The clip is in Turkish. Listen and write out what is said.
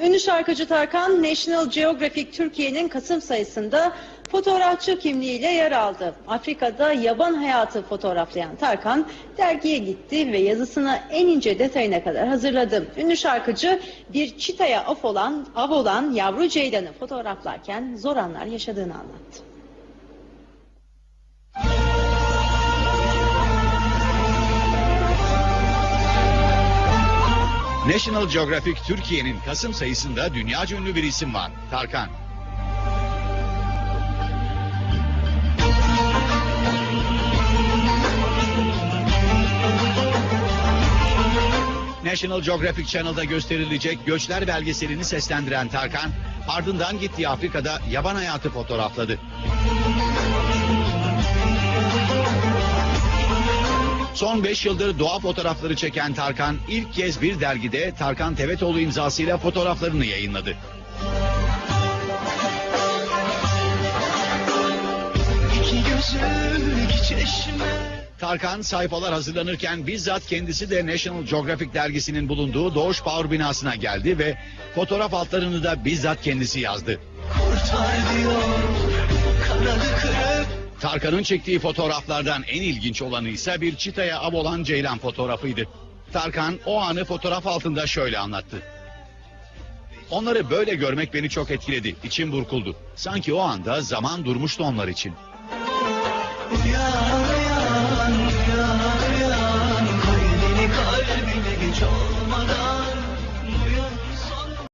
Ünlü şarkıcı Tarkan, National Geographic Türkiye'nin Kasım sayısında fotoğrafçı kimliğiyle yer aldı. Afrika'da yaban hayatı fotoğraflayan Tarkan, dergiye gitti ve yazısını en ince detayına kadar hazırladı. Ünlü şarkıcı bir çitaya av olan, av olan yavru ceylanı fotoğraflarken zor anlar yaşadığını anlattı. National Geographic Türkiye'nin Kasım sayısında dünyaca ünlü bir isim var. Tarkan. National Geographic Channel'da gösterilecek göçler belgeselini seslendiren Tarkan, ardından gittiği Afrika'da yaban hayatı fotoğrafladı. Son 5 yıldır doğa fotoğrafları çeken Tarkan ilk kez bir dergide Tarkan Tevetoğlu imzasıyla fotoğraflarını yayınladı. İki gözüm iki çeşme Tarkan sayfalar hazırlanırken bizzat kendisi de National Geographic dergisinin bulunduğu Doğuş Power binasına geldi ve fotoğraf altlarını da bizzat kendisi yazdı. kurtar diyor Tarkan'ın çektiği fotoğraflardan en ilginç olanı ise bir çitaya av olan ceylan fotoğrafıydı. Tarkan o anı fotoğraf altında şöyle anlattı. Onları böyle görmek beni çok etkiledi. İçim burkuldu. Sanki o anda zaman durmuştu onlar için. Uyan uyan